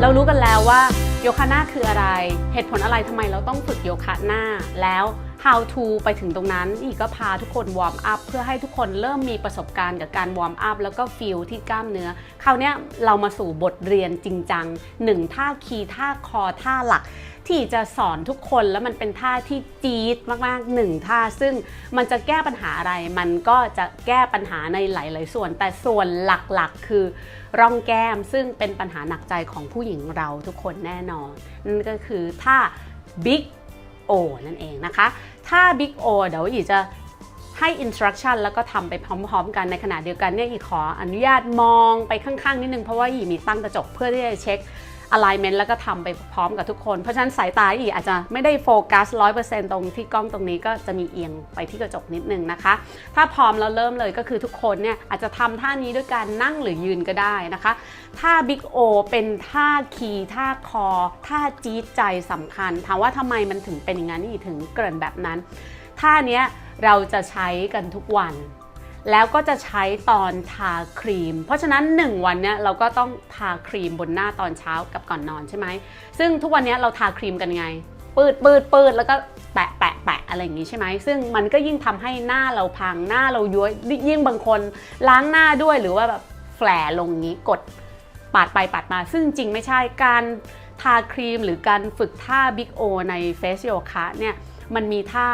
เรารู้กันแล้วว่าโยคะหน้าคืออะไร เหตุผลอะไรทำไมเราต้องฝึกโยคะหน้าแล้ว how to ไปถึงตรงนั้นอีกก็พาทุกคนวอร์มอัพเพื่อให้ทุกคนเริ่มมีประสบการณ์กับการวอร์มอัพแล้วก็ฟีลที่กล้ามเนื้อคราวนี้เรามาสู่บทเรียนจริงจังหนึ่งท่าคีย์ท่าคอท่าหลัก ที่จะสอนทุกคนแล้วมันเป็นท่าที่จี๊ดมากๆหนึ่งท่า ซึ่งมันจะแก้ปัญหาอะไร มันก็จะแก้ปัญหาในหลาย ๆ ส่วน แต่ส่วนหลักๆ คือร่องแก้มซึ่งเป็นปัญหาหนักใจของผู้หญิงเราทุกคนแน่นอนนั่นก็คือท่า Big O นั่นเองนะคะ ถ้า Big O เดี๋ยวอีจะให้ instruction แล้วก็ทำไปพร้อมๆ กันในขณะเดียวกันเนี่ยอีขออนุญาตมองไปข้างๆ นิดนึง เพราะว่าอีมีตั้งกระจกเพื่อที่จะเช็ค alignment แล้วก็ทำไปพร้อมกับทุกคน เพราะฉะนั้นสายตาอีอาจจะไม่ได้โฟกัส 100%ตรงที่กล้องตรงนี้ก็จะมีเอียงไปที่กระจกนิดนึงนะคะ ถ้าพร้อมแล้วเริ่มเลยก็คือทุกคนเนี่ยอาจจะทำท่านี้ด้วยการนั่งหรือยืนก็ได้นะคะท่า Big O เป็นท่าคีย์ท่าคอท่าจี๊ดใจสำคัญถามว่าทำไมมันถึงเป็นอย่างนั้นนี่ถึงเกินแบบนั้นท่านี้เราจะใช้กันทุกวัน แล้วก็จะใช้ตอนทาครีม เพราะฉะนั้น 1 วันเนี้ยเราก็ต้องทาครีมบนหน้าตอนเช้ากับก่อนนอนใช่ไหม ซึ่งทุกวันเนี้ยเราทาครีมกันไง ปืดปืดปืดแล้วก็แปะแปะแปะอะไรอย่างงี้ใช่ไหม ซึ่งมันก็ยิ่งทำให้หน้าเราพังหน้าเราย้วยยิ่งบางคนล้างหน้าด้วยหรือว่าแบบแฝลลงงี้กดปาดไปปาดมา ซึ่งจริงไม่ใช่การทาครีมหรือการฝึกท่า Big O ในเฟสโยคะเนี่ยมันมีท่า